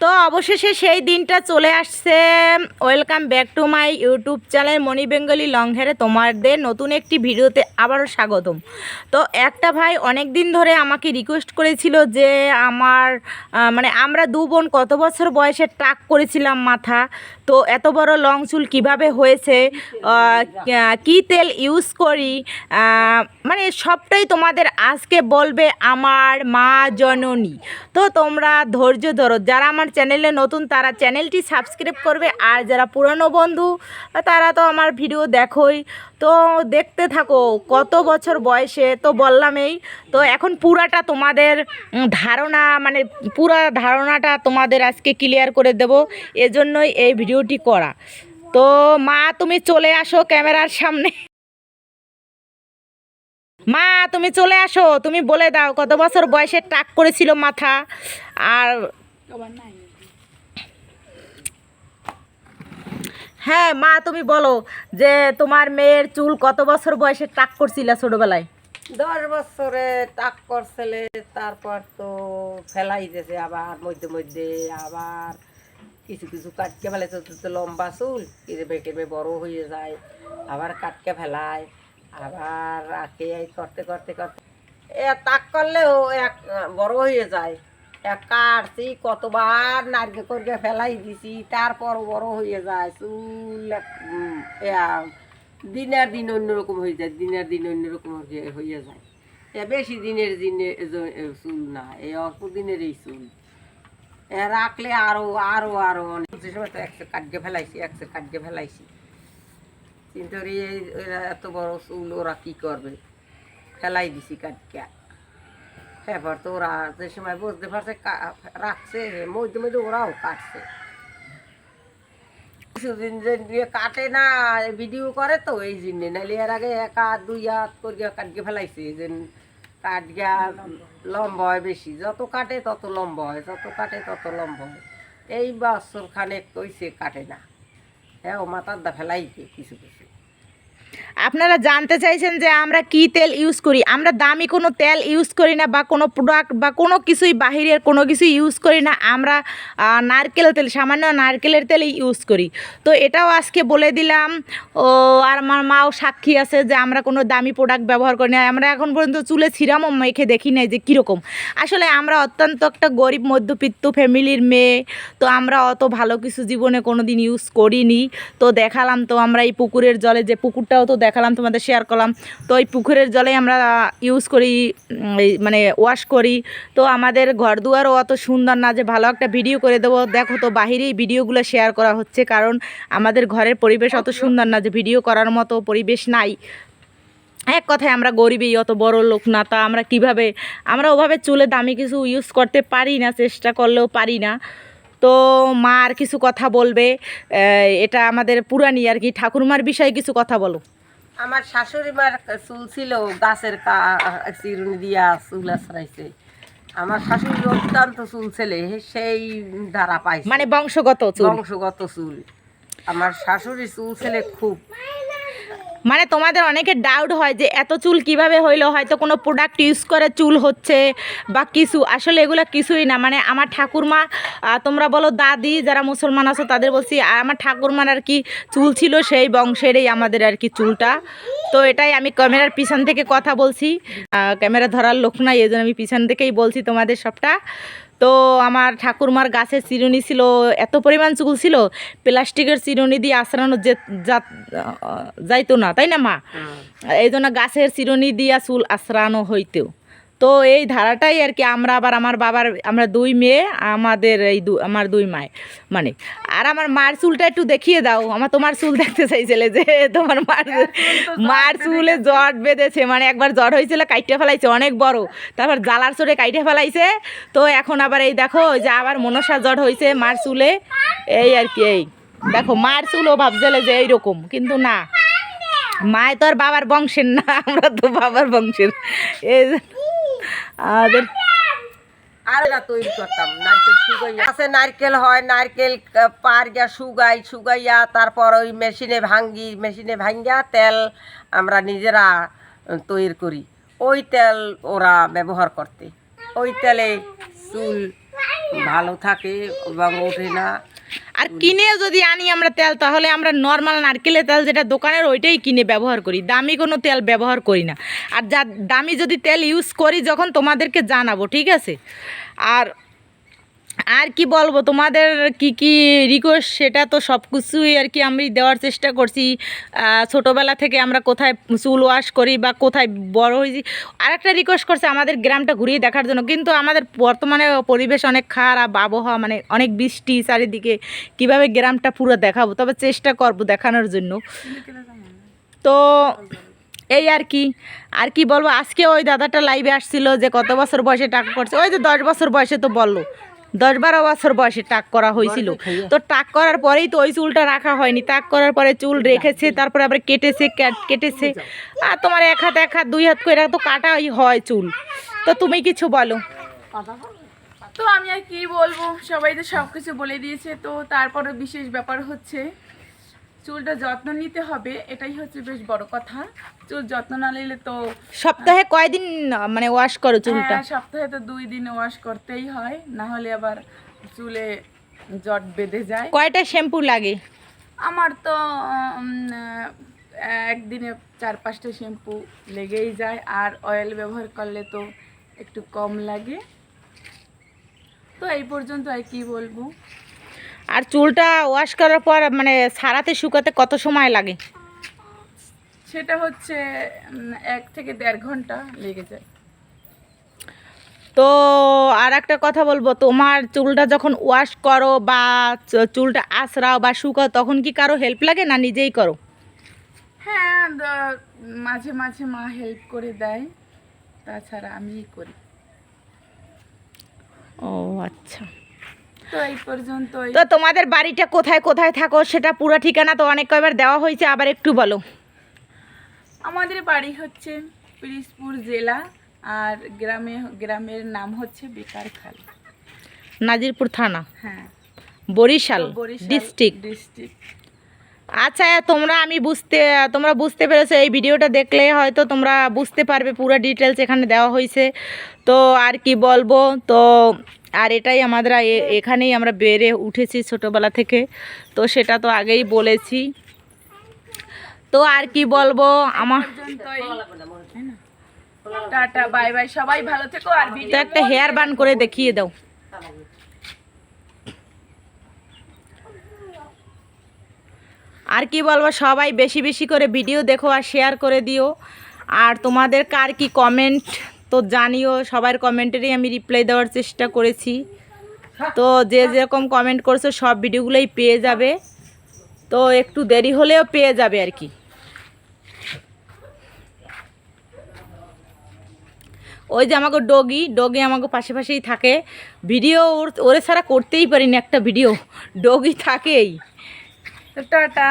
তো অবশেষে সেই দিনটা চলে আসছে। Welcome back to my YouTube channel Moni Bengali long হেয়ারে তোমাদের নতুন একটি ভিডিওতে আবারও স্বাগতম। তো একটা ভাই অনেক দিন ধরে আমাকে রিকোয়েস্ট করেছিল যে আমার মানে আমরা দু বোন কত বছর বয়সে টাক করেছিলাম মাথা, তো এত বড় লং চুল কীভাবে হয়েছে কি তেল ইউজ করি মানে সবটাই তোমাদের আজকে বলবে আমার মা জননী। তো তোমরা ধৈর্য ধরো, যারা আমার চ্যানেলে নতুন, তারা চ্যানেলটি সাবস্ক্রাইব করবে। আর যারা পুরনো বন্ধু, তারা তো আমার ভিডিও দেখোই। তো দেখতে থাকো, কত বছর বয়সে, তো বললাম এই তো এখন পুরাটা তোমাদের ধারণা মানে পুরা ধারণাটা তোমাদের আজকে ক্লিয়ার করে দেব। এজন্যই এই ভিডিওটি করা। তো মা, তুমি চলে আসো ক্যামেরার সামনে। মা, তুমি চলে আসো। তুমি বলে দাও, কত বছর বয়সে টাক করেছিল মাথা। আর হ্যাঁ মা, তুমি বলো যে তোমার মেয়ের চুল কত বছর বয়সে টাক করছিল ছোটবেলায়? দশ বছরে টাক করছিলে, তারপর তো ফেলাই দিয়েছে আবার, মধ্যে মধ্যে আবার কিছু কিছু কাটকে ফেলে, তো লম্বা চুল কেড়ে কেড়ে বড় হয়ে যায়, আবার কাটকে ফেলায়, আবার রাখে করতে করতে করতে। এ তাক করলেও এক, বড় হয়ে যায়। কাটছি কতবার নারকেল করকে ফেলাই দিছি তারপর বড় হয়ে যায়, চুল দিনের দিন অন্যরকম হয়ে যায়, দিনের দিন অন্যরকম হয়ে- যায় এ বেশি দিনের দিনে চুল না এই অল্প দিনের এই চুল। এ রাখলে আরও আরও আরও অনেক। সময় তো একশো কাটকে ফেলাইছি, একশো কাটকে ফেলাইছি। কিন্তু এই এত বড় চুল, ওরা কি করবে? ফেলাই দিছি কাটকে এবার তো ওরা যে সময় বুঝতে পারছে রাখছে মধ্যে মধ্যে ওরাও কাটছে। কিছুদিন যে কাটে না ভিডিও করে তো, এই জন্যে। নাহলে এর আগে এক হাত, দুই হাত করিয়া কাটকে ফেলাইছে যে কাটগা লম্বা হয় বেশি। যত কাটে তত লম্বা হয়, যত কাটে তত লম্বা হয়। এই বছর খানেক কইছে কাটে না। হ্যাঁ ও মাথার দা ফেলাইছে কিছু কিছু। আপনারা জানতে চাইছেন যে আমরা কি তেল ইউজ করি? আমরা দামি কোনো তেল ইউজ করি না বা কোনো প্রোডাক্ট বা কোনো কিছুই বাহিরের কোনো কিছু ইউজ করি না। আমরা নারকেল তেল, সামান্য নারকেলের তেল ইউজ করি। তো এটাও আজকে বলে দিলাম। ও, আর আমার মাও সাক্ষী আছে যে আমরা কোনো দামি প্রোডাক্ট ব্যবহার করি না। আমরা এখন পর্যন্ত চুলে ছিরামও মেখে দেখি নাই যে কীরকম। আসলে আমরা অত্যন্ত একটা গরিব, মধ্যবিত্ত ফ্যামিলির মেয়ে। তো আমরা অত ভালো কিছু জীবনে কোনো দিন ইউজ করিনি। তো দেখালাম তো আমরা এই পুকুরের জলে যে পুকুরটাও তো দেখালাম, তোমাদের শেয়ার করলাম। তো এই পুকুরের জলে আমরা ইউজ করি মানে ওয়াশ করি। তো আমাদের ঘর দুয়ারও অত সুন্দর না যে ভালো একটা ভিডিও করে দেবো। দেখো তো বাহিরেই ভিডিওগুলো শেয়ার করা হচ্ছে, কারণ আমাদের ঘরের পরিবেশ অত সুন্দর না যে ভিডিও করার মতো পরিবেশ নাই। এক কথায় আমরা গরিবই, অত বড় লোক না, তা আমরা কীভাবে, আমরা ওভাবে চুলে দামি কিছু ইউজ করতে পারি না, চেষ্টা করলেও পারি না। তো মা আর কিছু কথা বলবে এটা আমাদের পুরানি আর কি। ঠাকুরমার বিষয়ে কিছু কথা বলো। আমার শাশুড়ি মার চুল ছিল গাছের চিরুনি দিয়া চুল আছড়াইছে। আমার শাশুড়ি অত্যন্ত চুল ছেলে সেই ধারা পাইছে। মানে বংশগত চুল। বংশগত চুল। আমার শাশুড়ি চুল ছেলে খুব। মানে তোমাদের অনেকের ডাউট হয় যে এত চুল কীভাবে হইল? হয়তো কোনো প্রোডাক্ট ইউজ করে চুল হচ্ছে বা কিছু। আসলে এগুলো কিছুই না। মানে আমার ঠাকুরমা তোমরা বলো দাদি, যারা মুসলমান আছো, তাদের বলছি আর আমার ঠাকুরমার আর কি চুল ছিল সেই বংশেরই আমাদের আর কি চুলটা। তো এটাই আমি ক্যামেরার পিছন থেকে কথা বলছি। ক্যামেরা ধরার লোক নাই এই জন্য আমি পিছন থেকেই বলছি তোমাদের সবটা। তো আমার ঠাকুরমার গাছের চিরুনি ছিল এত পরিমাণ চুল ছিল প্লাস্টিকের চিরুনি দিয়ে আশ্রানো যে যাইতো না তাই না মা? এই জন্য গাছের চিরুনি দিয়া চুল আশ্রানো হইতেও। তো এই ধারাটাই আর কি আমরা আবার আমার বাবার আমরা দুই মেয়ে আমাদের এই দু আমার দুই মায় মানে। আর আমার মার চুলটা একটু দেখিয়ে দাও। আমার তোমার চুল দেখতে চাইছিলে যে তোমার মার মার চুলে জট বেঁধেছে মানে একবার জ্বর হয়েছিল কাইটে ফেলাইছে অনেক বড়। তারপর জ্বালার চোরে কাইটে ফেলাইছে। তো এখন আবার এই দেখো যে আবার মনসা জট হয়েছে মার চুলে। এই আর কি এই। দেখো মার চুলও ভাবছিলে যে এইরকম কিন্তু না। মায় তো আর বাবার বংশের না আমরা তো বাবার বংশের। এই যে আমাদের আর না তৈরি করতাম নারকেল শুকাইয়া। আছে নারকেল হয় নারকেল আহ, পার গিয়া শুকাই শুকাইয়া তারপর ওই মেশিনে ভাঙ্গি মেশিনে ভাঙ্গিয়া তেল আমরা নিজেরা তৈরি করি। ওই তেল ওরা ব্যবহার করতে। ওই তেলে চুল ভালো থাকে এবং ওঠে না। আর কিনে যদি আনি আমরা তেল, তাহলে আমরা নর্মাল নারকেলের তেল যেটা দোকানের ওইটাই কিনে ব্যবহার করি। দামি কোনো তেল ব্যবহার করি না। আর যা, দামি যদি তেল ইউজ করি, যখন তোমাদেরকে জানাব, ঠিক আছে? আর আর কি বলব, তোমাদের কি কি রিকোয়েস্ট সেটা তো সব কিছুই আর কি আমি দেওয়ার চেষ্টা করছি। ছোটোবেলা থেকে আমরা কোথায় চুল ওয়াশ করি বা কোথায় বড় হয়েছি আর একটা রিকোয়েস্ট করছে আমাদের গ্রামটা ঘুরিয়ে দেখার জন্য। কিন্তু আমাদের বর্তমানে পরিবেশ অনেক খারাপ, আবহাওয়া মানে অনেক বৃষ্টি চারিদিকে, কীভাবে গ্রামটা পুরো দেখাবো? তবে চেষ্টা করব দেখানোর জন্য। তো এই আর কি আর কি বলব, আজকে ওই দাদাটা লাইভে আসছিল যে কত বছর বয়সে টাকা করছে, ওই যে দশ বছর বয়সে তো বলল। দশ বারো বছর বয়সে টাক করা হয়েছিল। তো টাক করার পরেই তো ওই চুলটা রাখা হয়নি। টাক করার পরে চুল রেখেছে তারপরে আবার কেটেছে ক্যাট- কেটেছে। আর তোমার এক হাত এক হাত দুই হাত করে তো কাটাই হয় চুল। তো তুমি কিছু বলো। তো আমি আর কি বলব? সবাই তো সব কিছু বলে দিয়েছে। তো তারপরে বিশেষ ব্যাপার হচ্ছে চুলটা যত্ন নিতে হবে এটাই হচ্ছে বেশ বড় কথা। চুল যত্ন না নিলে তো সপ্তাহে কয়দিন মানে ওয়াশ করো চুলটা? হ্যাঁ, সপ্তাহে তো দুই দিন ওয়াশ করতেই হয় না হলে আবার চুলে জট বেঁধে যায়। কয়টা শ্যাম্পু লাগে? আমার তো একদিনে চার পাঁচটা শ্যাম্পু লেগেই যায় আর অয়েল ব্যবহার করলে তো একটু কম লাগে। তো এই পর্যন্ত আর কি বলব। আর চুলটা ওয়াশ করার পর মানে সারাতে শুকাতে কত সময় লাগে? সেটা হচ্ছে এক থেকে দেড় ঘণ্টা লেগে যায়। তো আর একটা কথা বলব তোমার চুলটা যখন ওয়াশ করো বা চুলটা আঁচড়াও বা শুকাও তখন কি কারও হেল্প লাগে না নিজেই করো? হ্যাঁ মাঝে মাঝে মা হেল্প করে দেয় তাছাড়া আমিই করি। ও আচ্ছা। তো এই পর্যন্ত তো তোমাদের বাড়িটা কোথায় কোথায় থাকো সেটা পুরো ঠিকানা তো অনেক কয়বার দেওয়া হয়েছে আবার একটু বলো। আমাদের বাড়ি হচ্ছে পিরিজপুর জেলা আর গ্রামে গ্রামের নাম হচ্ছে বেকারখাল নাজিরপুর থানা? হ্যাঁ। বরিশাল বরিশাল ডিস্ট্রিক্ট। ডিস্ট্রিক্ট। আচ্ছা তোমরা আমি বুঝতে তোমরা বুঝতে পেরেছ এই ভিডিওটা দেখলে হয়তো তোমরা বুঝতে পারবে পুরো ডিটেলস এখানে দেওয়া হয়েছে। তো আর কি বলব তো আর এটাই আমরা এ- এখানেই আমরা বেড়ে উঠেছি ছোটোবেলা থেকে। তো সেটা তো আগেই বলেছি। তো আর কি বলব আমার টাটা বাই বাই সবাই ভালো থেকো আর তো একটা হেয়ার বান করে দেখিয়ে দাও। আর কি বলব, সবাই বেশি বেশি করে ভিডিও দেখো আর শেয়ার করে দিও। আর তোমাদের কার কি কমেন্ট তো জানিও, সবার কমেন্টেরই আমি রিপ্লাই দেওয়ার চেষ্টা করেছি। তো যে যেরকম কমেন্ট করছ, সব ভিডিওগুলোই পেয়ে যাবে। তো একটু দেরি হলেও পেয়ে যাবে আর কি। ওই যে আমাকে ডগি ডগি আমাকে পাশে পাশেই থাকে। ভিডিও ওর, ওরে ছাড়া করতেই পারিনি একটা ভিডিও ডগি থাকেই। তো টাটা